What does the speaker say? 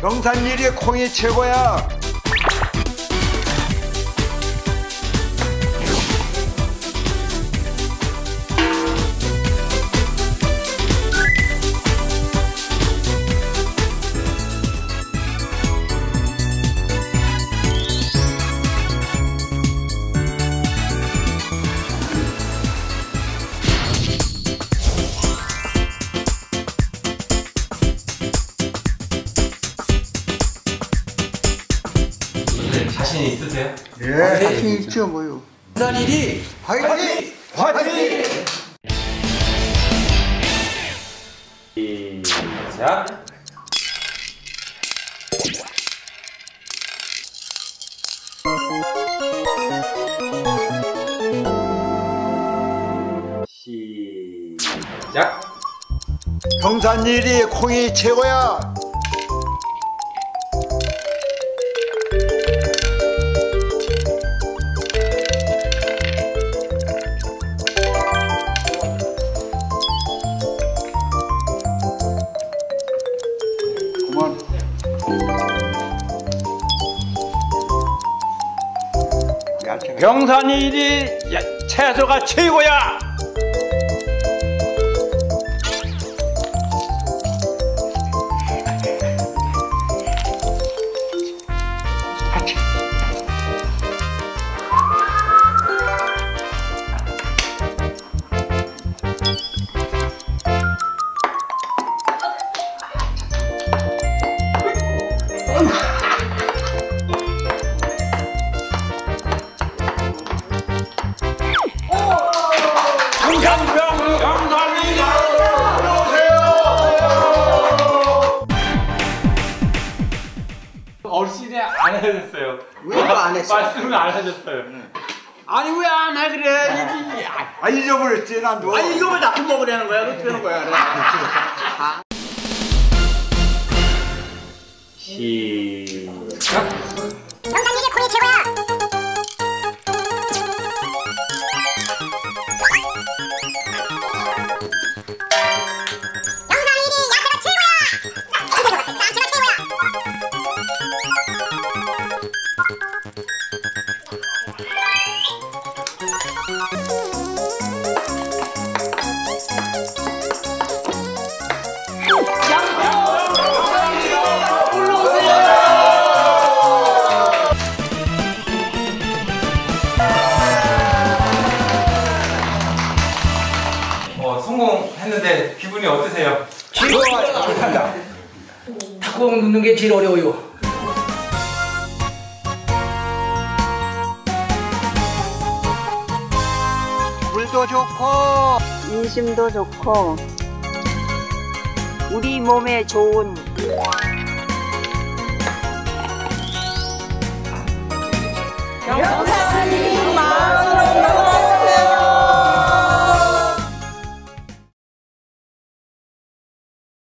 경산일이 콩이 최고야. 자신 있으세요? 예, 자신 있죠, 뭐요. 부산 일이 화이팅! 화이팅! 시작. 시작. 경산일이 콩이 최고야. 그만. 경산일이 채소가 최고야. 어르신이 안 해줬어요. 왜안 했어? 말씀을 안 하셨어요. 아니 왜 안 해 그래? 아, 잊어버렸지, 난도. 아니 이거 왜 나쁜 먹으려는 거야? 어떻게 하는 거야? 그래? 시 했는데 기분이 어떠세요? 탁구공 넣는 게 제일 어려워요. 물도 좋고, 인심도 좋고. 우리 몸에 좋은